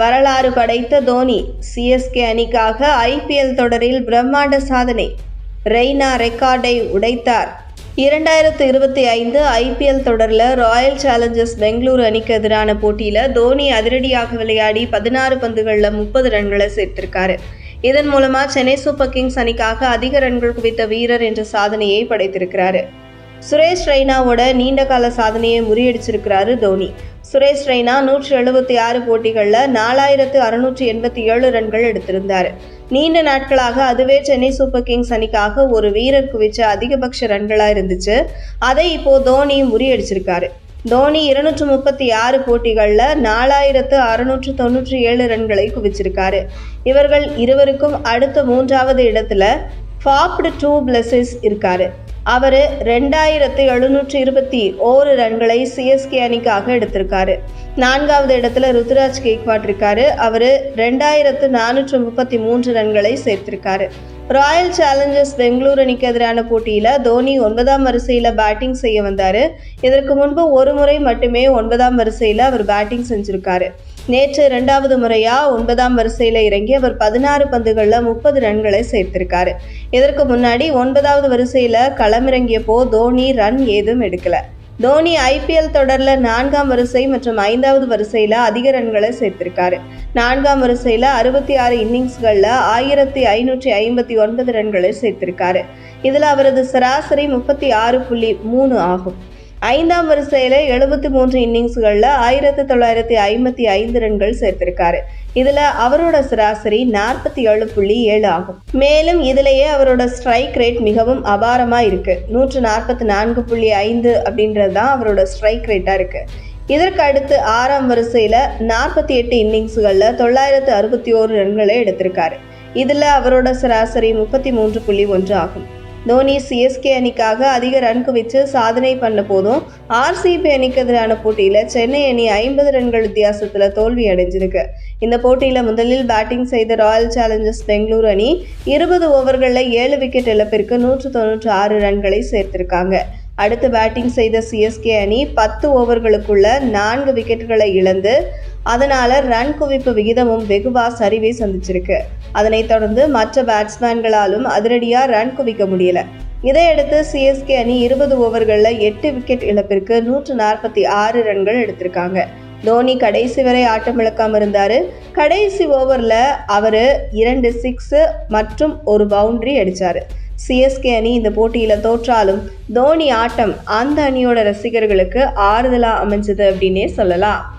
வரலாறு படைத்த தோனி சிஎஸ்கே அணிக்காக ஐபிஎல் தொடரில் பிரம்மாண்ட சாதனை ரெய்னா ரெக்கார்டை உடைத்தார். இரண்டாயிரத்து இருபத்தி ஐந்து ஐபிஎல் தொடரில் ராயல் சேலஞ்சர்ஸ் பெங்களூரு அணிக்கு எதிரான போட்டியில் தோனி அதிரடியாக விளையாடி பதினாறு பந்துகளில் முப்பது ரன்களை சேர்த்திருக்காரு. இதன் மூலமாக சென்னை சூப்பர் கிங்ஸ் அணிக்காக அதிக ரன்கள் குவித்த வீரர் என்ற சாதனையை படைத்திருக்கிறாரு. சுரேஷ் ரெய்னாவோட நீண்ட கால சாதனையை முறியடிச்சிருக்கிறாரு தோனி. சுரேஷ் ரெய்னா நூற்றி எழுபத்தி ஆறு போட்டிகளில் நாலாயிரத்து அறுநூற்றி எண்பத்தி ஏழு ரன்கள் எடுத்திருந்தார். நீண்ட நாட்களாக அதுவே சென்னை சூப்பர் கிங்ஸ் அணிக்காக ஒரு வீரர் குவிச்ச அதிகபட்ச ரன்களாக இருந்துச்சு. அதை இப்போ தோனி முறியடிச்சிருக்காரு. தோனி இருநூற்று முப்பத்தி ஆறு போட்டிகளில் நாலாயிரத்து அறுநூற்று தொண்ணூற்றி ஏழு ரன்களை குவிச்சிருக்காரு. இவர்கள் இருவருக்கும் அடுத்த மூன்றாவது இடத்துல ஃபாப்டு டூ பிளஸஸ் இருக்காரு. அவர் ரெண்டாயிரத்து எழுநூற்றி இருபத்தி ஓரு ரன்களை சிஎஸ்கே அணிக்காக எடுத்திருக்காரு. நான்காவது இடத்துல ருத்ராஜ் கேக்வாட் இருக்காரு. அவர் ரெண்டாயிரத்து நானூற்று முப்பத்தி மூன்று ரன்களை சேர்த்திருக்காரு. ராயல் சேலஞ்சர்ஸ் பெங்களூரு அணிக்கு எதிரான போட்டியில் தோனி ஒன்பதாம் வரிசையில் பேட்டிங் செய்ய வந்தார். இதற்கு முன்பு ஒரு முறை மட்டுமே ஒன்பதாம் வரிசையில் அவர் பேட்டிங் செஞ்சுருக்காரு. நேற்று இரண்டாவது முறையாக ஒன்பதாம் வரிசையில் இறங்கி அவர் பதினாறு பந்துகளில் முப்பது ரன்களை சேர்த்திருக்காரு. இதற்கு முன்னாடி ஒன்பதாவது வரிசையில் களமிறங்கியப்போ தோனி ரன் ஏதும் எடுக்கல. தோனி ஐபிஎல் தொடரில் நான்காம் வரிசை மற்றும் ஐந்தாவது வரிசையில் அதிக ரன்களை சேர்த்திருக்காரு. நான்காம் வரிசையில் அறுபத்தி ஆறு இன்னிங்ஸ்களில் ஆயிரத்தி ஐநூற்றி ஐம்பத்தி ஒன்பது ரன்களை சேர்த்திருக்காரு. இதில் அவரது சராசரி முப்பத்தி ஆறு புள்ளி மூணு ஆகும். ஐந்தாம் வரிசையில் எழுபத்தி மூன்று இன்னிங்ஸ்களில் ஆயிரத்தி தொள்ளாயிரத்தி ஐம்பத்தி ஐந்து ரன்கள் சேர்த்திருக்காரு. இதில் அவரோட சராசரி நாற்பத்தி ஏழு புள்ளி ஏழு ஆகும். மேலும் இதிலேயே அவரோட ஸ்ட்ரைக் ரேட் மிகவும் அபாரமாக இருக்குது நூற்று நாற்பத்தி நான்கு புள்ளி ஐந்து அப்படின்றது தான் அவரோட ஸ்ட்ரைக் ரேட்டாக இருக்குது இதற்கு அடுத்து ஆறாம் வரிசையில் நாற்பத்தி எட்டு இன்னிங்ஸ்களில் தொள்ளாயிரத்து அறுபத்தி ஓரு ரன்களை எடுத்திருக்காரு. இதில் அவரோட சராசரி முப்பத்தி மூன்று புள்ளி ஒன்று ஆகும். தோனி சிஎஸ்கே அணிக்காக அதிக ரன் குவித்து சாதனை பண்ண போதும். ஆர்சிபி அணிக்கு எதிரான போட்டியில் சென்னை அணி ஐம்பது ரன்கள் வித்தியாசத்தில் தோல்வி அடைஞ்சிருக்கு. இந்த போட்டியில் முதலில் பேட்டிங் செய்த ராயல் சேலஞ்சர்ஸ் பெங்களூர் அணி இருபது ஓவர்களில் ஏழு விக்கெட் இழப்பிற்கு நூற்று தொன்னூற்றி ஆறு ரன்களை சேர்த்திருக்காங்க. அடுத்து பேட்டிங் செய்த சிஎஸ்கே அணி பத்து ஓவர்களுக்குள்ள நான்கு விக்கெட்டுகளை இழந்து அதனால ரன் குவிப்பு விகிதமும் வெகுவா சரிவை சந்திச்சிருக்கு. அதனைத் தொடர்ந்து மற்ற பேட்ஸ்மேன்களாலும் அதிரடியாக ரன் குவிக்க முடியல. இதையடுத்து சிஎஸ்கே அணி இருபது ஓவர்களில் எட்டு விக்கெட் இழப்பிற்கு நூற்று நாற்பத்தி ஆறு ரன்கள் எடுத்திருக்காங்க. தோனி கடைசி வரை ஆட்டம் இழக்காமல் இருந்தார். கடைசி ஓவரில் அவர் இரண்டு சிக்ஸு மற்றும் ஒரு பவுண்டரி அடித்தார் சிஎஸ்கே அணி இந்த போட்டியில் தோற்றாலும் தோனி ஆட்டம் அந்த அணியோட ரசிகர்களுக்கு ஆறுதலாக அமைஞ்சது அப்படின்னே சொல்லலாம்.